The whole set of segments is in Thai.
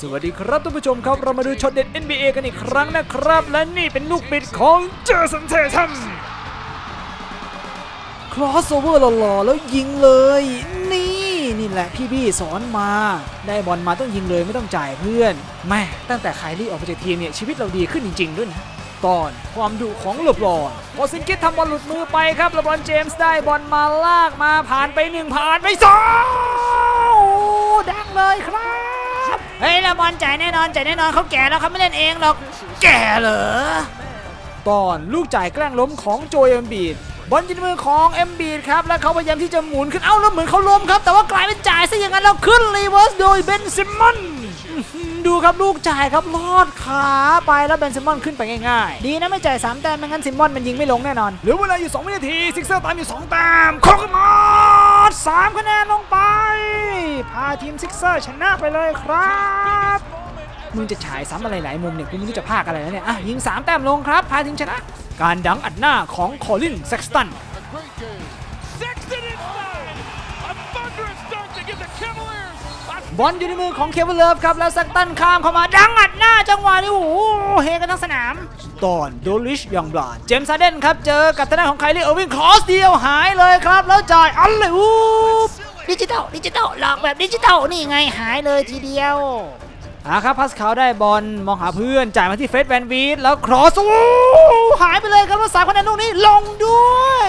สวัสดีครับท่านผู้ชมครับเรามาดูช็อตเด็ด NBA กันอีกครั้งนะครับ และนี่เป็นลูกบิดของเจอสันเททัมครอสโอเวอร์หล่อๆแล้วยิงเลย นี่นี่แหละพี่บี้สอนมา ได้บอลมาต้องยิงเลยไม่ต้องจ่ายเพื่อนแม่ตั้งแต่ไคลี่ออกไปจากทีมเนี่ยชีวิตเราดีขึ้นจริง ๆ ด้วยนะตอนความดุของเลบรอนพอซินกิสทำบอลหลุดมือไปครับเลบรอนเจมส์ได้บอลมาลากมาผ่านไปหนึ่งผ่านไปสองโอ้ดังเลยครับ เฮ้ยละบอลจ่ายแน่นอนจ่ายแน่นอนเขาแก่แล้วเขาไม่เล่นเองหรอก แก่เหรอ ตอนลูกจ่ายแกล้งล้มของโจเอมบีดบอลยิงมือของเอมบีดครับ แล้วเขาพยายามที่จะหมุนขึ้น เอ้าแล้วเหมือนเขาล้มครับ แต่ว่ากลายเป็นจ่ายซะอย่างนั้นแล้วขึ้นรีเวิร์สโดยเบนซิมมอนดูครับลูกจ่ายครับลอดขาไปแล้วเบนซิมมอนขึ้นไปง่ายๆ ดีนะไม่จ่ายสามแต้มไม่งั้นซิมมอนมันยิงไม่ลงแน่นอนเหลือเวลาอยู่2วินาทีซิกเซอร์ตามอยู่2แต้มคอกมา สามคะแนนลงไป พาทีมซิกเซอร์ชนะไปเลยครับ มึงจะฉายซ้ำอะไรหลายมุมเนี่ยกูไม่รู้จะพากอะไรแล้วเนี่ย อะ ยิง 3 แต้มลงครับ พาทีมชนะ การดังอัดหน้าของคอลินแซ็กสตัน บอลอยู่ในมือของเคเบิลเลิฟครับ แล้วแซ็กตันข้ามเข้ามาดังอัดหน้าจังหวะนี้โอ้โหเฮกันทั้งสนาม ตอนโดลิชยังบลาดเจมส์ซาเดนครับ เจอกับทางด้านของไคลี่เออร์วินครอสเดียวหายเลยครับ แล้วจ่ายอันเลยอูปดิจิตอลดิจิตอลหลอกแบบดิจิตอลนี่ไงหายเลยทีเดียวอะครับพัสคาวได้บอลมองหาเพื่อนจ่ายมาที่เฟสแวนวีดแล้วครอสโอ้หายไปเลยครับแล้วสามคะแนนลูกนี้ลงด้วย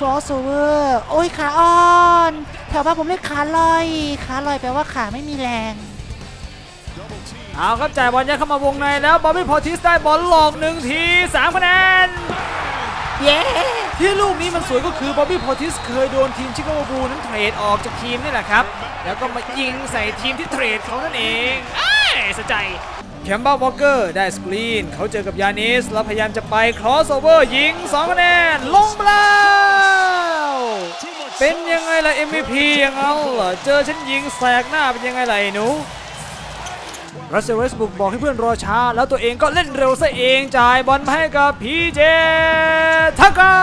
crossover โอ้ยขาอ่อน แถวบ้านผมเรียกขาลอย ขาลอยแปลว่าขาไม่มีแรง เอาครับจ่ายบอลยัดเข้ามาวงในแล้วบอบบี้พอติสได้บอลหลอกหนึ่งทีสามคะแนน เย้ที่ลูกนี้มันสวยก็คือบอบบี้พอติสเคยโดนทีมชิคาโกบูลนั้นเทรดออกจากทีมนี่แหละครับ แล้วก็มายิงใส่ทีมที่เทรดเขานั่นเองเอ้ยสะใจแคมเบลวอลเกอร์ได้สกรีน เขาเจอกับยานิส แล้วพยายามจะไปครอสโอเวอร์ยิง2คะแนน ลงไปแล้ว เป็นยังไงล่ะ MVP อย่างนั้นเหรอเจอฉันยิงแสกหน้าเป็นยังไงล่ะไอ้หนูรัสเซลเวสบุกบอกให้เพื่อนรอช้า แล้วตัวเองก็เล่นเร็วซะเองจ่ายบอลมาให้กับพีเจทักกา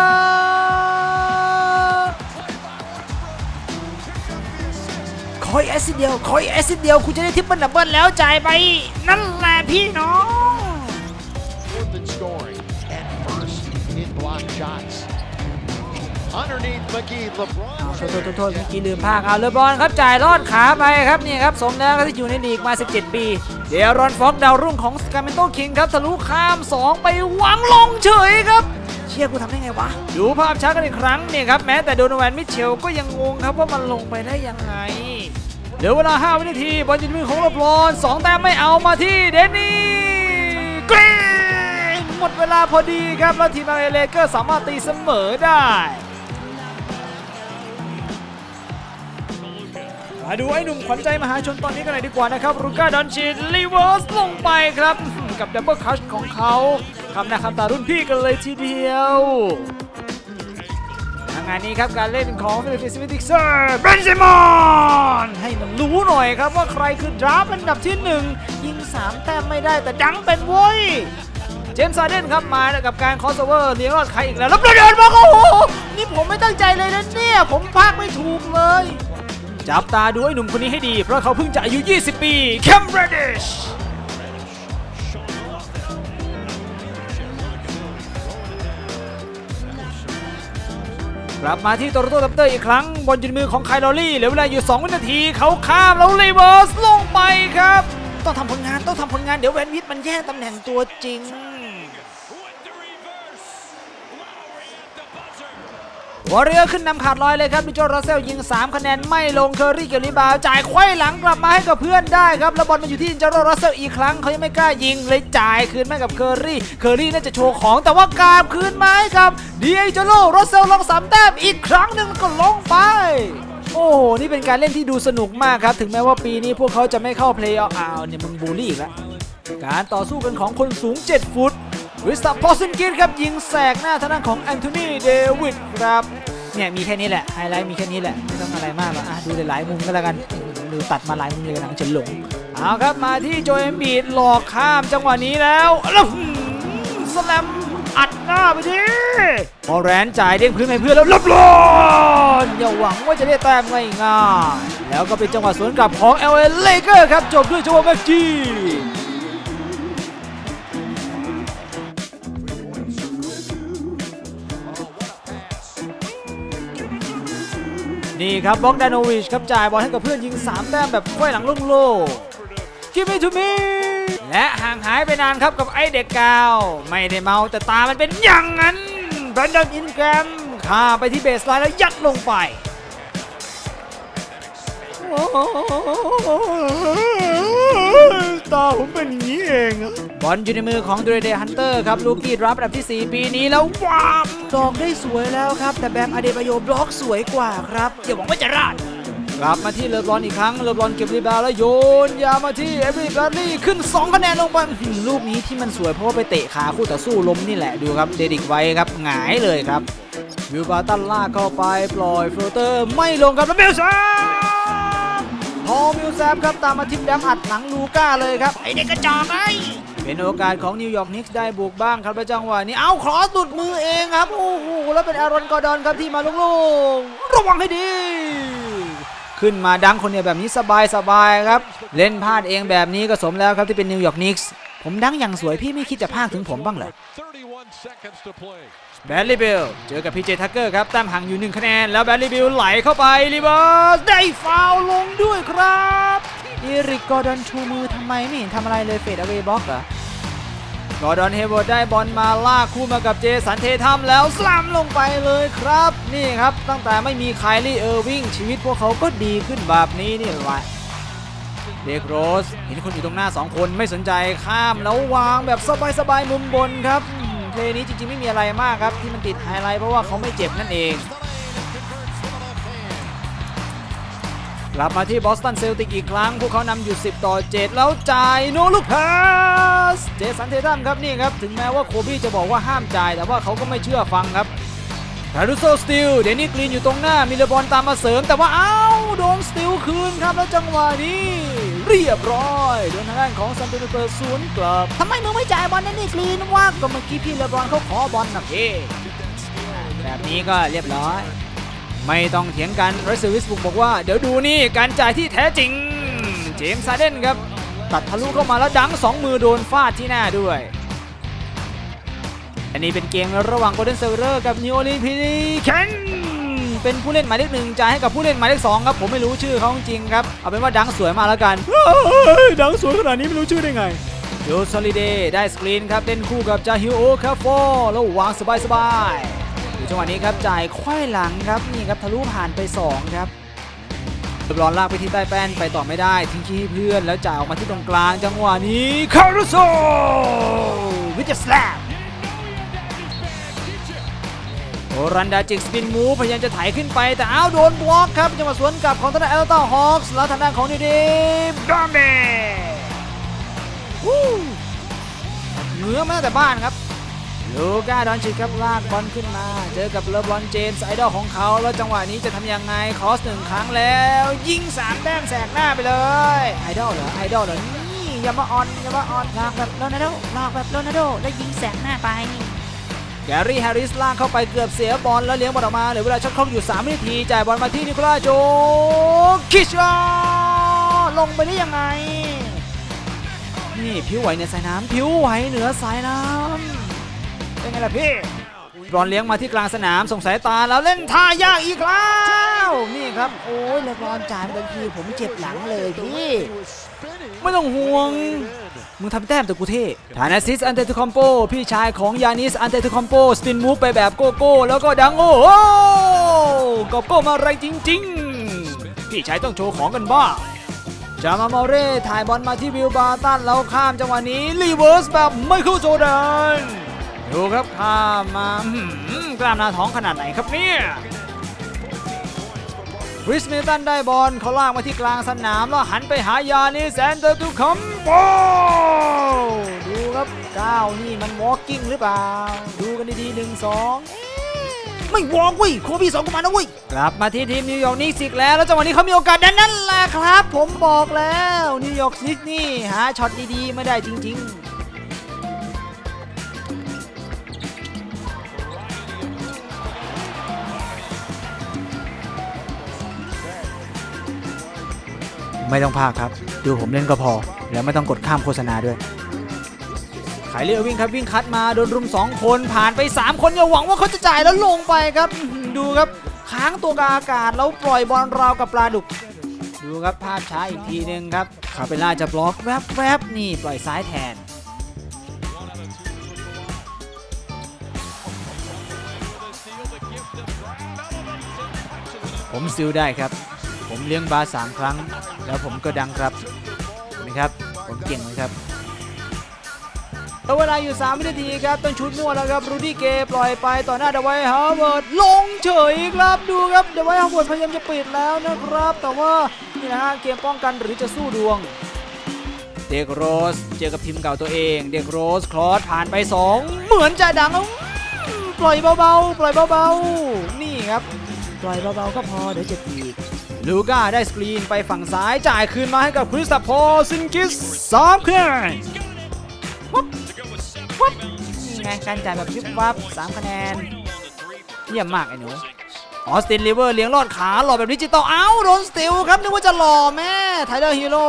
ขออีกแอสซิดเดียวขออีกแอสซิดเดียวคุณจะได้ทิปเปิลดับเบิลแล้วจ่ายไป นั่นแหละพี่น้อง โทษโทษโทษโทษเมื่อกี้ลืมภาคเอาเลบอนครับจ่ายลอดขาไปครับนี่ครับสมแล้วที่อยู่ในลีกมา 17 ปี เดี๋ยวรอนฟ็อกดาวรุ่งของสกาเมนโตคิงครับทะลุข้าม 2 ไปวางลงเฉยครับเชี่ยกูทำได้ไงวะ ดูภาพช้ากันอีกครั้งเนี่ยครับแม้แต่โดนแวนมิเชลก็ยังงงครับว่ามันลงไปได้ยังไงเหลือเวลา 5 วินาทีบอลอยู่ในมือของเลบอน2แต้มไม่เอามาที่เดนนี่กรีนหมดเวลาพอดีครับแล้วทีมอาร์เลเกอร์สามารถตีเสมอได้ มาดูไอ้หนุ่มขวัญใจมหาชนตอนนี้กันหน่อยดีกว่านะครับรูก้าดอนชินรีเวิร์สลงไปครับ กับดับเบิลคัชของเขาคำหน้าคำตารุ่นพี่กันเลยทีเดียวงานนี้ครับการเล่นของฟิลิปปินส์วิติกเซอร์เบนซิมอนให้มันรู้หน่อยครับว่าใครคือดราฟอันดับที่หนึ่งยิง 3 แต้มไม่ได้แต่ดังเป็นโว้ยเจมส์ซาร์เดนครับมากับการคอสเวอร์เลี้ยงรอดใครอีกแล้วแล้วเดินมาโอ้โหนี่ผมไม่ตั้งใจเลยนะเนี่ย ผมพากไม่ถูกเลย จับตาดูไอ้หนุ่มคนนี้ให้ดี เพราะเขาเพิ่งจะอายุ 20 ปีแคมเบรดิชกลับมาที่โตโรโตดับเตอร์อีกครั้งบอลยู่ในมือของไคลอรี่เหลือเวลาอยู่ 2 วินาที เขาข้ามแล้วรีเวิร์สลงไปครับ ต้องทำผลงานต้องทำผลงานเดี๋ยวแวนวิทมันแย่งตำแหน่งตัวจริง วอร์เรียขึ้นนำขาดลอยเลยครับดิโจรัสเซลยิง 3 คะแนนไม่ลงเคอรี่เก็บรีบาวจ่ายไขว้หลังกลับมาให้กับเพื่อนได้ครับแล้วบอลมาอยู่ที่ดิโจรัสเซลอีกครั้งเขายังไม่กล้ายิงเลยจ่ายคืนให้กับเคอรี่เคอรี่น่าจะโชว์ของแต่ว่ากาบคืนมาให้กับดิเอโจโรรัสเซลลงสามแต้มอีกครั้งหนึ่งก็ลงไปโอ้โห นี่เป็นการเล่นที่ดูสนุกมากครับ ถึงแม้ว่าปีนี้พวกเขาจะไม่เข้าเพลย์ออฟอ้าเนี่ยมึงบูลลี่อีกแล้ว การต่อสู้กันของคนสูง 7 ฟุต วิสตาพอสินกินครับยิงแสกหน้าทางด้านของแอนโทนีเดวิดครับเนี่ยมีแค่นี้แหละไฮไลท์มีแค่นี้แหละไม่ต้องอะไรมากหรอกอะดูหลายๆมุมก็แล้วกันดูตัดมาหลายมุมเลยนะจะหลงเอาครับมาที่โจเอมบีดหลอกข้ามจังหวะนี้แล้วแล้วสแลมอัดหน้าไปดิพอแรนจ่ายเด้งพื้นให้เพื่อนแล้วลับลอนอย่าหวังว่าจะได้แต้มง่ายๆแล้วก็เป็นจังหวะสวนกลับของ LA Lakers ครับจบด้วยจังหวะแม็กจี นี่ครับบล็อกดานโนวิชครับจ่ายบอลให้กับเพื่อนยิง3แต้มแบบไขว้หลังโล่งๆ Give me to me และห่างหายไปนานครับกับไอเด็กกาว ไม่ได้เมาแต่ตามันเป็นอย่างนั้นแบรนดอนอินแกรมข้าไปที่เบสไลน์แล้วยัดลงไป ตาผมเป็นอย่างนี้เองบอลอยู่ในมือของดูเรเดฮันเตอร์ครับลูกี้รับอันดับที่ 4 ปีนี้แล้วว้าวดอกได้สวยแล้วครับ แต่แบมอเดบายโยบล็อกสวยกว่าครับอย่าหวังว่าจะรอดกลับมาที่เลบรอนอีกครั้ง เลบรอนเก็บรีบาวด์แล้วโยน ยามาที่เอฟรีแบรดลีย์ขึ้น 2 คะแนนลงไปอื้อหือลูกนี้ที่มันสวยเพราะว่าไปเตะขาคู่ต่อสู้ล้มนี่แหละดูครับ เดดิกไว้ครับหงายเลยครับวิวบาตันลากเข้าไปปล่อยโฟลเตอร์ไม่ลงครับแล้วมิลแซม พอมิลแซมครับตามมาทิปแดมอัดหลังลูก้าเลยครับไอเด็กกระจอกไอ้เป็นโอกาสของนิวยอร์กนิกส์ได้บุกบ้างครับและจังหวะนี้เอาครอสหลุดมือเองครับโอ้โหแล้วเป็นอารอนกอร์ดอนครับที่มาลงๆระวังให้ดีขึ้นมาดังคนเดียวแบบนี้สบายสบายๆครับ เล่นพลาดเองแบบนี้ก็สมแล้วครับที่เป็นนิวยอร์กนิกส์ ผมดังอย่างสวยพี่ไม่คิดจะพากถึงผมบ้างเหรอ31 seconds to play. แบดลี่บิลเจอกับพีเจทักเกอร์ครับแต้มห่างอยู่หนึ่งคะแนน แล้วแบดลี่บิลไหลเข้าไปรีเวิร์สได้ฟาวล์ลงด้วยครับอีริกกอร์ดอนชูมือทำไมไม่เห็นทำอะไรเลยเฟดเอาเวบล็อกเหรอกอร์ดอนเฮเวิร์ดได้บอลมาลากคู่มากับเจสันเททัมแล้วสลัมลงไปเลยครับ นี่ครับตั้งแต่ไม่มีไคลี่เออร์วิงชีวิตพวกเขาก็ดีขึ้นแบบนี้นี่แหละ เดกโรสเห็นคนอยู่ตรงหน้า 2 คนไม่สนใจข้ามแล้ววางแบบสบายๆมุมบนครับเพลนี้จริงๆไม่มีอะไรมากครับ ที่มันติดไฮไลท์เพราะว่าเขาไม่เจ็บนั่นเอง กลับมาที่บอสตันเซลติกอีกครั้ง พวกเขานำอยู่ 10 ต่อ 7 แล้วจ่ายโนลูกพาสเจสันเทตัมครับนี่ครับ ถึงแม้ว่าโคบี้จะบอกว่าห้ามจ่าย แต่ว่าเขาก็ไม่เชื่อฟังครับคารุโซสติลเดนนี่กรีนอยู่ตรงหน้ามีเลบอลตามมาเสริมแต่ว่าอ้าว โดนสติลคืนครับแล้วจังหวะนี้เรียบร้อยโดนทางด้านของซันเตอร์เปิดสวนกลับทำไมมึงไม่จ่ายบอลนั่นนี่กรีนวะก็เมื่อกี้พี่เลบอลเขาขอบอลนะพี่แบบนี้ก็เรียบร้อย ไม่ต้องเถียงกันรัสเซลวิสบุกบอกว่า เดี๋ยวดูนี่การจ่ายที่แท้จริง เจมส์ซาเดนครับ ตัดทะลุเข้ามาแล้วดังสองมือโดนฟาดที่หน้าด้วยอันนี้เป็นเกมระหว่างโกลเด้นเซเวอร์กับนิวอลีนพีแคน เป็นผู้เล่นหมายเลขหนึ่งจ่ายให้กับผู้เล่นหมายเลขสองครับผมไม่รู้ชื่อเขาจริงๆครับเอาเป็นว่าดังสวยมากแล้วกันดังสวยขนาดนี้ไม่รู้ชื่อได้ไงโยซอลิเดย์ได้สกรีนครับเล่นคู่กับจาฮิโอคาโฟแล้ววางสบายๆดูจังหวะนี้ครับจ่ายควายหลังครับนี่ครับทะลุผ่านไป 2 ครับเรียบร้อยลากไปที่ใต้แป้นไปต่อไม่ได้ ทิ้งขี้ให้เพื่อนแล้วจ่ายออกมาที่ตรงกลางจังหวะนี้คารุโซวิจสแลม รันดาจิกสปินมูพยายามจะไถขึ้นไปแต่อ้าวโดนบล็อกครับจังหวะสวนกลับของทางด้านเอลต้าฮอคส์แล้วทางด้านของนิดีมดอมเบวู้เหนือมาตั้งแต่บ้านครับลูก้าดอนชิกครับลากบอลขึ้นมา เจอกับเลบรอนเจมส์ไอดอลของเขาแล้วจังหวะนี้จะทำยังไงคอสหนึ่งครั้งแล้ว ยิงสามแต้มแสกหน้าไปเลยไอดอลเหรอไอดอลเหรอนี่ยามาออนยามาออนหลอกแบบโรนัลโดหลอกแบบโรนัลโดแล้วยิงแสงหน้าไป แกรี่แฮร์ริสลากเข้าไปเกือบเสียบอลแล้วเลี้ยงบอลออกมาเหลือเวลาช็อตคล็อกอยู่3วินาทีจ่ายบอลมาที่นิโคลาโจคิชาลงไปได้ยังไง นี่ผิวไหวเหนือสายน้ำผิวไหวเหนือสายน้ำเป็นไงล่ะพี่บอลเลี้ยงมาที่กลางสนามส่งสายตาแล้วเล่นท่ายากอีกแล้วนี่ครับ โอ้ยเลบรอนจ่ายบางทีผมเจ็บหลังเลยพี่ ไม่ต้องห่วง มึงทำแต้มแต่กูเท่ฐานาซิสอันเตตุคอมโปพี่ชายของยานิสอันเตตุคอมโปสปินมูฟไปแบบโกโก้ แล้วก็ดังโอ้โหกอบโก้มาแรงจริง ๆ พี่ชายต้องโชว์ของกันบ้างจามาเมาเร่ถ่ายบอลมาที่วิลบาตันแล้วข้ามจังหวะนี้รีเวิร์สแบบไมเคิลโจแดนดูครับข้ามมากล้ามหน้าท้องขนาดไหนครับเนี่ย ริสมิลตันได้บอลเขาลากมาที่กลางสนาม แล้วหันไปหายานิแซนเตอร์ตูคัมโปดูครับก้าวนี่มันวอล์กิ้งหรือเปล่า ดูกันดีๆหนึ่งสองไม่วอล์กเว้ยโคบีสองกุมารนะเว้ยกลับมาที่ทีมนิวยอร์กนิกส์อีกแล้ว แล้วจังหวะนี้เขามีโอกาสดันนั่นแหละครับ ผมบอกแล้วนิวยอร์กนิกส์นี่หาช็อตดีๆไม่ได้จริง ๆ ไม่ต้องพากครับ ดูผมเล่นก็พอ แล้วไม่ต้องกดข้ามโฆษณาด้วยไคลเลียวิ่งครับวิ่งคัดมาโดนรุม 2 คนผ่านไป 3 คนอย่าหวังว่าเขาจะจ่ายแล้วลงไปครับดูครับค้างตัวกาอากาศแล้วปล่อยบอลราวกับปลาดุก ดูครับภาพช้าอีกทีหนึ่งครับคาเปล่าจะบล็อกแวบแวบๆนี่ปล่อยซ้ายแทนผมซิลได้ครับ ผมเลี้ยงบาสามครั้ง แล้วผมก็ดังครับเห็นไหมครับ ผมเก่งไหมครับแล้วเวลาอยู่ 3 วินาทีครับ ต้องชุดมั่วแล้วครับ รูดี้เกยปล่อยไปต่อหน้าเดวายฮาวเวิร์ดลงเฉยครับดูครับเดวายฮาวเวิร์ดพยายามจะปิดแล้วนะครับ แต่ว่านี่นะฮะเกมป้องกันหรือจะสู้ดวง เด็กโรสเจอกับทีมเก่าตัวเอง เด็กโรสคลอสผ่านไป 2 เหมือนจะดังแล้วปล่อยเบาๆ ปล่อยเบาๆ นี่ครับ ปล่อยเบาๆ ก็พอเดี๋ยวเจ็บอีก ลูก้าได้สกรีนไปฝั่งซ้ายจ่ายคืนมาให้กับคริสตัปโพซินกิสสามคะแนนวับวับนี่ไงการจ่ายแบบวิบวับสามคะแนนเยี่ยมมากไอ้หนูออสตินลิเวอร์เลี้ยงลอดขาหล่อแบบดิจิตอลเอ้าโดนสติลครับนึกว่าจะหล่อแม่ไทเลอร์ฮีโร่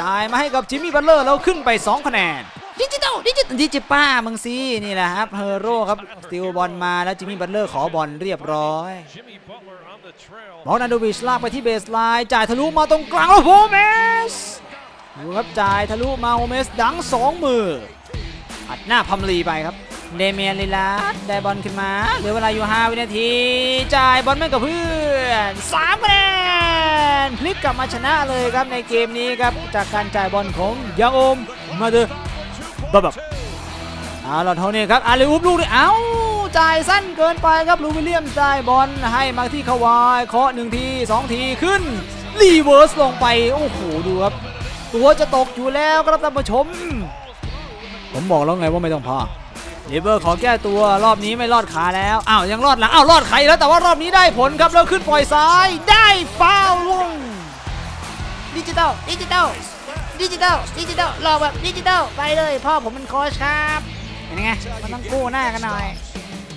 จ่ายมาให้กับจิมมี่บัตเลอร์แล้วขึ้นไป 2 คะแนน ดิจิตอลดิจิตดิจิป้ามึงสินี่แหละครับเฮโร่ครับสติลบอลมาแล้วจิมมี่บัตเลอร์ขอบอลเรียบร้อยบอลนาโดวิชลากไปที่เบสไลน์จ่ายทะลุมาตรงกลางแล้โฮเมสดูครับจ่ายทะลุมาโฮเมสดังสองมืออัดหน้าพัมลีไปครับเดเมียนลิลาได้บอลขึ้นมาเหลือเวลาอยู่ 5 วินาที จ่ายบอลไม่กับเพื่อน3คะแนนพลิกกลับมาชนะเลยครับในเกมนี้ครับ จากการจ่ายบอลของยังโอมมาเดอ บับบับเอาล่ะเท่านี้ครับอาลีอุบลูกนี่เอ้าจ่ายสั้นเกินไปครับลูวิลเลียมจ่ายบอลให้มาที่คาวายเคาะหนึ่งทีสองทีขึ้นรีเวิร์สลงไปโอ้โหดูครับตัวจะตกอยู่แล้วครับท่านผู้ชม ผมบอกแล้วไงว่าไม่ต้องพาลิเวอร์ขอแก้ตัวรอบนี้ไม่รอดขาแล้วอ้าวยังรอดหลังอ้าวรอดไข่แล้วแต่ว่ารอบนี้ได้ผลครับแล้วขึ้นปล่อยซ้ายได้ฟาวล์ลงดิจิตอลดิจิตอล ดิจิตอลดิจิตอลหลอกแบบดิจิตอลไปเลยพ่อผมเป็นโค้ชครับเป็นไงมันต้องกู้หน้ากันหน่อย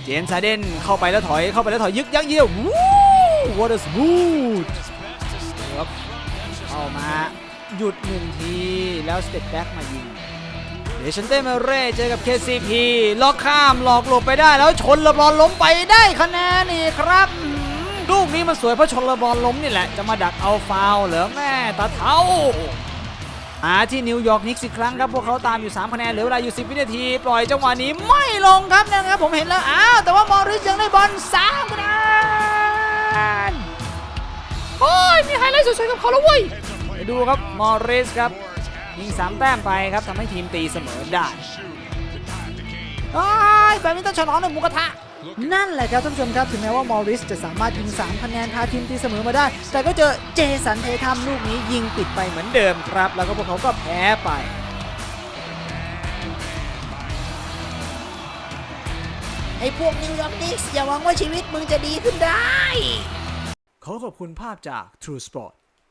เจมส์ไซเดนเข้าไปแล้วถอยเข้าไปแล้วถอยยึกยักเยี่ยววู้วอเตอร์สบูทครับเข้ามาหยุดหนึ่งทีแล้วสเต็ปแบ็กมายิงเดชันเต้เมเร่เจอกับ KCP ล็อกข้ามหลอกหลบไปได้แล้วชนระบอลล้มไปได้คะแนนนี่ครับลูกนี้มันสวยเพราะชนระบอลล้มนี่แหละจะมาดักเอาฟาวเหรอแม่ตาเท้า มาที่นิวยอร์กนิกส์อีกครั้งครับ พวกเขาตามอยู่ 3 คะแนนเหลือเวลาอยู่ 10 วินาที ปล่อยจังหวะนี้ไม่ลงครับนะครับ ผมเห็นแล้ว อ้าว แต่ว่ามอริสยังได้บอล3คะแนนโอ้ย มีไฮไลท์สวยๆกับเขาแล้วเว้ยไปดูครับมอริสครับยิง3แต้มไปครับทำให้ทีมตีเสมอได้โอ้ยแบบนี้ต้องฉลองหนึ่งหมูกระทะ นั่นแหละครับท่านผู้ชมครับถึงแม้ว่ามอริสจะสามารถยิง 3 คะแนนพาทีมตีเสมอมาได้ แต่ก็เจอเจสันเททัมลูกนี้ยิงปิดไปเหมือนเดิมครับ แล้วก็พวกเขาก็แพ้ไปไอ้พวกนิวยอร์กนิกส์อย่าหวังว่าชีวิตมึงจะดีขึ้นได้ ขอขอบคุณภาพจาก True Sport